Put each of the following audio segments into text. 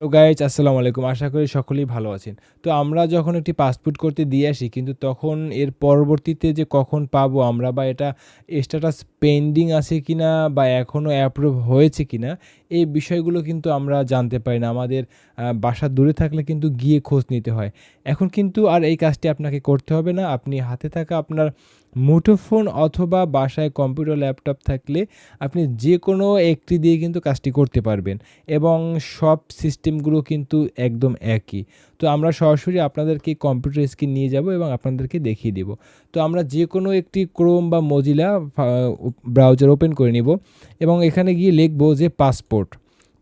তো গাইজ আসসালামু আলাইকুম। আশা করি সকলেই ভালো আছেন। তো আমরা যখন একটি পাসপোর্ট করতে দিয়ে আসি, কিন্তু তখন এর পরবর্তীতে যে কখন পাবো আমরা বা এটা স্ট্যাটাস পেন্ডিং আছে কি না বা এখনও অ্যাপ্রুভ হয়েছে কি না এই বিষয়গুলো কিন্তু আমরা জানতে পারি না। আমাদের বাসা দূরে থাকলে কিন্তু গিয়ে খোঁজ নিতে হয়। এখন কিন্তু আর এই কাজটি আপনাকে করতে হবে না। আপনি হাতে থাকা আপনার মুঠোফোন অথবা বাসায় কম্পিউটার, ল্যাপটপ থাকলে আপনি যে কোনো একটি দিয়ে কিন্তু কাজটি করতে পারবেন এবং সব সিস্টেমগুলো কিন্তু একদম একই। তো আমরা সরাসরি আপনাদেরকে কম্পিউটার স্ক্রিন নিয়ে যাব এবং আপনাদেরকে দেখিয়ে দেব। তো আমরা যে কোনো একটি ক্রোম বা মজিলা ব্রাউজার ওপেন করে নিব এবং এখানে গিয়ে লিখব যে পাসপোর্ট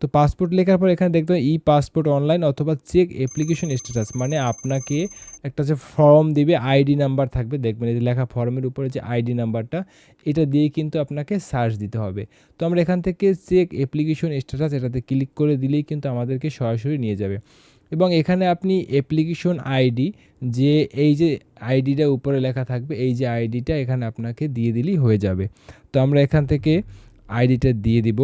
তো পাসপোর্ট লেখার পর এখানে দেখতে ই পাসপোর্ট অনলাইন অথবা চেক অ্যাপ্লিকেশন স্ট্যাটাস মানে আপনাকে একটা যে ফর্ম দিবে আইডি নাম্বার থাকবে। দেখবেন এই যে লেখা ফর্মের উপরে যে আইডি নাম্বারটা এটা দিয়ে কিন্তু আপনাকে সার্চ দিতে হবে। তো আমরা এখান থেকে চেক অ্যাপ্লিকেশন স্ট্যাটাস এটাতে ক্লিক করে দিলেই কিন্তু আমাদেরকে সরাসরি নিয়ে যাবে। এবং এখানে আপনি অ্যাপ্লিকেশন আইডি যে এই যে আইডিটা উপরে লেখা থাকবে, এই যে আইডিটা এখানে আপনাকে দিয়ে দিলেই হয়ে যাবে। তো আমরা এখান থেকে আইডিটা দিয়ে দিব।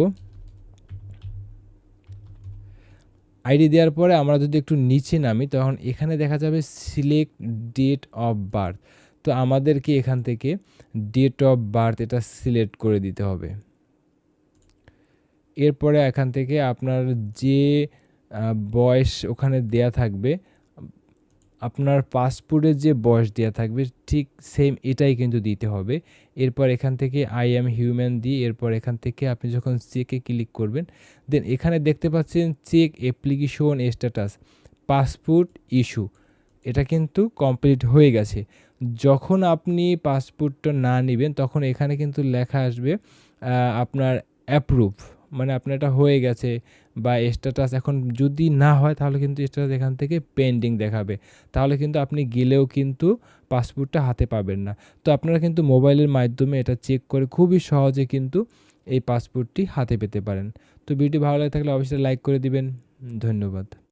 আইডি দেওয়ার পরে আমরা যদি একটু নিচে নামি, তখন এখানে দেখা যাবে সিলেক্ট ডেট অফ বার্থ তো আমাদেরকে এখান থেকে ডেট অফ বার্থ এটা সিলেক্ট করে দিতে হবে। এরপরে এখান থেকে আপনার যে বয়স ওখানে দেয়া থাকবে। আপনার পাসপোর্টের যে বয়স দেওয়া থাকবে, ঠিক সেম এটাই কিন্তু দিতে হবে। এরপর এখান থেকে আই এম হিউম্যান দিয়ে এরপর এখান থেকে আপনি যখন চেকে ক্লিক করবেন দেন এখানে দেখতে পাচ্ছেন check application status passport issue এটা কিন্তু কমপ্লিট হয়ে গেছে। যখন আপনি পাসপোর্টটা না নেবেন, তখন এখানে কিন্তু লেখা আসবে আপনার অ্যাপ্রুভ মানে আপনার এটা হয়ে গেছে বা স্ট্যাটাস এখন যদি না হয় তাহলে কিন্তু স্ট্যাটাস এখান থেকে পেন্ডিং দেখাবে। তাহলে কিন্তু আপনি গেলেও কিন্তু পাসপোর্টটা হাতে পাবেন না। তো আপনারা কিন্তু মোবাইলের মাধ্যমে এটা চেক করে খুবই সহজে কিন্তু এই পাসপোর্টটি হাতে পেতে পারেন। তো ভিডিও ভালো লাগে থাকলে অবশ্যই লাইক করে দিবেন। ধন্যবাদ।